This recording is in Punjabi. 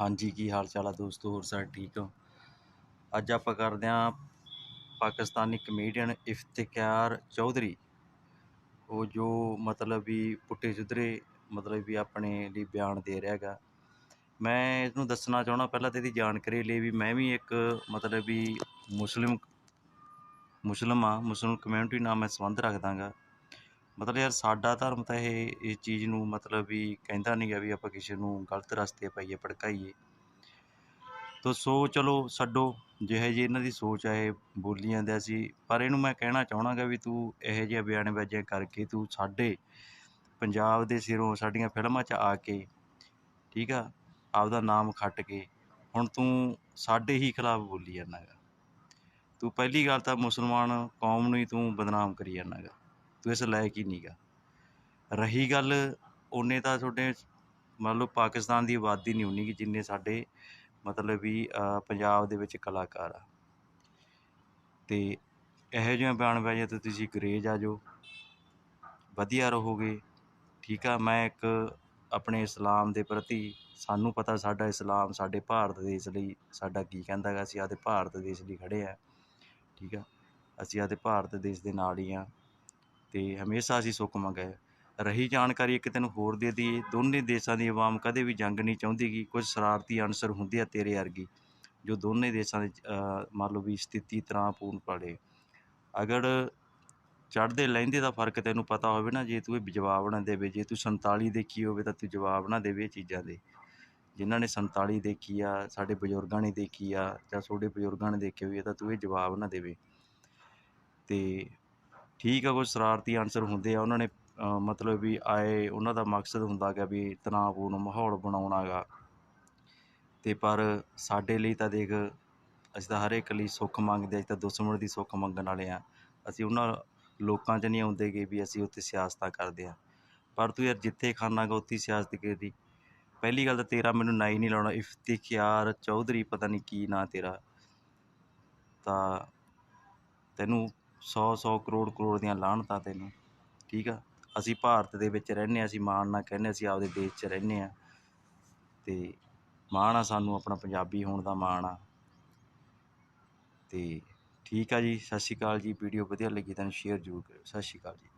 ਹਾਂਜੀ, ਕੀ ਹਾਲ ਚਾਲ ਆ ਦੋਸਤੋ? ਹੋਰ ਸਾਰੇ ਠੀਕ ਹੋ? ਅੱਜ ਆਪਾਂ ਕਰਦੇ ਹਾਂ ਪਾਕਿਸਤਾਨੀ ਕਮੇਡੀਅਨ ਇਫਤਿਕਾਰ ਚੌਧਰੀ। ਉਹ ਜੋ ਮਤਲਬ ਵੀ ਪੁੱਟੇ ਸੁਧਰੇ, ਮਤਲਬ ਵੀ ਆਪਣੇ ਲਈ ਬਿਆਨ ਦੇ ਰਿਹਾ ਹੈਗਾ। ਮੈਂ ਇਹਨੂੰ ਦੱਸਣਾ ਚਾਹਣਾ ਪਹਿਲਾਂ ਤੇ ਇਹਦੀ ਜਾਣਕਾਰੀ ਲਈ ਵੀ ਮੈਂ ਵੀ ਇੱਕ ਮਤਲਬ ਵੀ ਮੁਸਲਿਮ, ਮੁਸਲਮ ਆ ਮੁਸਲਿਮ ਕਮਿਊਨਿਟੀ ਨਾਲ ਮੈਂ ਸੰਬੰਧ ਰੱਖਦਾਗਾ। ਮਤਲਬ ਯਾਰ ਸਾਡਾ ਧਰਮ ਤਾਂ ਇਹ, ਇਸ ਚੀਜ਼ ਨੂੰ ਮਤਲਬ ਵੀ ਕਹਿੰਦਾ ਨਹੀਂ ਗਾ ਵੀ ਆਪਾਂ ਕਿਸੇ ਨੂੰ ਗਲਤ ਰਸਤੇ ਪਾਈਏ, ਭੜਕਾਈਏ। ਤੋ ਸੋ ਚਲੋ ਛੱਡੋ, ਜਿਹੇ ਜੀ ਇਹਨਾਂ ਦੀ ਸੋਚ ਹੈ ਇਹ ਬੋਲੀ ਜਾਂਦੇ ਸੀ ਪਰ ਇਹਨੂੰ ਮੈਂ ਕਹਿਣਾ ਚਾਹਣਾਗਾ ਵੀ ਤੂੰ ਇਹੋ ਜਿਹੇ ਬਿਆਨਬਾਜ਼ੀਆਂ ਕਰਕੇ ਤੂੰ ਸਾਡੇ ਪੰਜਾਬ ਦੇ ਸਿਰੋਂ ਸਾਡੀਆਂ ਫਿਲਮਾਂ 'ਚ ਆ ਕੇ, ਠੀਕ ਆ, ਆਪਦਾ ਨਾਮ ਖੱਟ ਕੇ, ਹੁਣ ਤੂੰ ਸਾਡੇ ਹੀ ਖਿਲਾਫ ਬੋਲੀ ਜਾਂਦਾ ਗਾ। ਤੂੰ ਪਹਿਲੀ ਗੱਲ ਤਾਂ ਮੁਸਲਮਾਨ ਕੌਮ ਨੂੰ ਹੀ ਤੂੰ ਬਦਨਾਮ ਕਰੀ ਜਾਂਦਾ ਗਾ। ਤੂੰ ਇਸ ਲਾਇਕ ਹੀ ਨਹੀਂਗਾ। ਰਹੀ ਗੱਲ, ਉਹਨੇ ਤਾਂ ਤੁਹਾਡੇ ਮੰਨ ਲਓ ਪਾਕਿਸਤਾਨ ਦੀ ਆਬਾਦੀ ਨਹੀਂ ਉਨੀ ਕਿ ਜਿੰਨੇ ਸਾਡੇ ਮਤਲਬ ਵੀ ਪੰਜਾਬ ਦੇ ਵਿੱਚ ਕਲਾਕਾਰ ਆ। ਤੇ ਇਹੋ ਜਿਹੀਆਂ ਬਿਆਨਬਾਜ਼ੀਆਂ ਤੋਂ ਤੁਸੀਂ ਗਰੇਜ ਆ ਜਾਓ। ਵਧੀਆ ਰਹੋਗੇ, ਠੀਕ ਆ? ਮੈਂ ਇੱਕ ਆਪਣੇ ਇਸਲਾਮ ਦੇ ਪ੍ਰਤੀ ਸਾਨੂੰ ਪਤਾ ਸਾਡਾ ਇਸਲਾਮ ਸਾਡੇ ਭਾਰਤ ਦੇਸ਼ ਲਈ ਸਾਡਾ ਕੀ ਕਹਿੰਦਾ ਹੈਗਾ ਅਸੀਂ ਆਦੇ ਭਾਰਤ ਦੇਸ਼ ਲਈ ਖੜੇ ਆ, ਠੀਕ ਆ? ਅਸੀਂ ਆਦੇ ਭਾਰਤ ਦੇਸ਼ ਦੇ ਨਾਲ ਹੀ ਆ। ਤੇ ਹਮੇਸ਼ਾ ਅਸੀਂ ਸੁੱਖ ਮੰਗਿਆ ਰਹੀ ਜਾਣਕਾਰੀ ਇੱਕ ਤੈਨੂੰ ਹੋਰ ਦੇ ਦੀ ਦੋਨੇ ਦੇਸ਼ਾਂ ਦੀ ਆਵਾਮ ਕਦੇ ਵੀ ਜੰਗ ਨਹੀਂ ਚਾਹੁੰਦੀ ਗੀ ਕੁਝ ਸ਼ਰਾਰਤੀ ਅਨਸਰ ਹੁੰਦੇ ਆ ਤੇਰੇ ਵਰਗੀ, ਜੋ ਦੋਨੇ ਦੇਸ਼ਾਂ ਦੇ ਮੰਨ ਲਓ ਵੀ ਸਥਿਤੀ ਤਣਾਅਪੂਰਨ ਪੜੇ। ਅਗਰ ਚੜ੍ਹਦੇ ਲਹਿੰਦੇ ਦਾ ਫ਼ਰਕ ਤੈਨੂੰ ਪਤਾ ਹੋਵੇ ਨਾ, ਜੇ ਤੂੰ ਇਹ ਜਵਾਬ ਨਾ ਦੇਵੇ, ਜੇ ਤੂੰ 47 ਦੇਖੀ ਹੋਵੇ ਤਾਂ ਤੂੰ ਜਵਾਬ ਨਾ ਦੇਵੇ ਇਹ ਚੀਜ਼ਾਂ ਦੇ। ਜਿਨ੍ਹਾਂ ਨੇ 47 ਦੇਖੀ ਆ, ਸਾਡੇ ਬਜ਼ੁਰਗਾਂ ਨੇ ਦੇਖੀ ਆ ਜਾਂ ਤੁਹਾਡੇ ਬਜ਼ੁਰਗਾਂ ਨੇ ਦੇਖੀ ਹੋਈ ਤਾਂ ਤੂੰ ਇਹ ਜਵਾਬ ਨਾ ਦੇਵੇ। ਤੇ ਠੀਕ ਆ, ਕੋਈ ਸ਼ਰਾਰਤੀ ਅਨਸਰ ਹੁੰਦੇ ਆ। ਉਹਨਾਂ ਨੇ ਮਤਲਬ ਵੀ ਆਏ, ਉਹਨਾਂ ਦਾ ਮਕਸਦ ਹੁੰਦਾ ਗਾ ਵੀ ਤਣਾਅਪੂਰਨ ਮਾਹੌਲ ਬਣਾਉਣਾ ਗਾ। ਅਤੇ ਪਰ ਸਾਡੇ ਲਈ ਤਾਂ ਦੇਖ, ਅਸੀਂ ਤਾਂ ਹਰ ਇੱਕ ਲਈ ਸੁੱਖ ਮੰਗਦੇ ਅਸੀਂ ਤਾਂ ਦੁਸ਼ਮਣ ਦੀ ਸੁੱਖ ਮੰਗਣ ਵਾਲੇ ਹਾਂ ਅਸੀਂ ਉਹਨਾਂ ਲੋਕਾਂ 'ਚ ਨਹੀਂ ਆਉਂਦੇ ਗੇ ਵੀ ਅਸੀਂ ਉੱਥੇ ਸਿਆਸਤਾਂ ਕਰਦੇ ਹਾਂ ਪਰ ਤੂੰ ਯਾਰ ਜਿੱਥੇ ਖਾਨਾ ਗਾ, ਉੱਥੇ ਸਿਆਸਤ ਕੀਤੀ ਪਹਿਲੀ ਗੱਲ ਤਾਂ ਤੇਰਾ ਮੈਨੂੰ ਨਾ ਹੀ ਨਹੀਂ ਲਾਉਣਾ। ਇਫਤਿਖਾਰ ਚੌਧਰੀ, ਪਤਾ ਨਹੀਂ ਕੀ ਨਾਂ ਤੇਰਾ। ਤਾਂ ਤੈਨੂੰ ਸੌ ਸੌ ਕਰੋੜ ਕਰੋੜ ਦੀਆਂ ਲਾਹਣਤਾਂ ਤੈਨੂੰ, ਠੀਕ ਆ? ਅਸੀਂ ਭਾਰਤ ਦੇ ਵਿੱਚ ਰਹਿੰਦੇ ਹਾਂ, ਅਸੀਂ ਮਾਣ ਨਾਲ ਕਹਿੰਦੇ ਅਸੀਂ ਆਪਦੇ ਦੇਸ਼ 'ਚ ਰਹਿੰਦੇ ਹਾਂ। ਅਤੇ ਮਾਣ ਆ ਸਾਨੂੰ ਆਪਣਾ ਪੰਜਾਬੀ ਹੋਣ ਦਾ ਮਾਣ ਆ। ਅਤੇ ਠੀਕ ਆ ਜੀ, ਸਤਿ ਸ਼੍ਰੀ ਅਕਾਲ ਜੀ, ਵੀਡੀਓ ਵਧੀਆ ਲੱਗੀ ਤਾਂ ਸ਼ੇਅਰ ਜ਼ਰੂਰ ਕਰਿਓ। ਸਤਿ ਸ਼੍ਰੀ ਅਕਾਲ ਜੀ।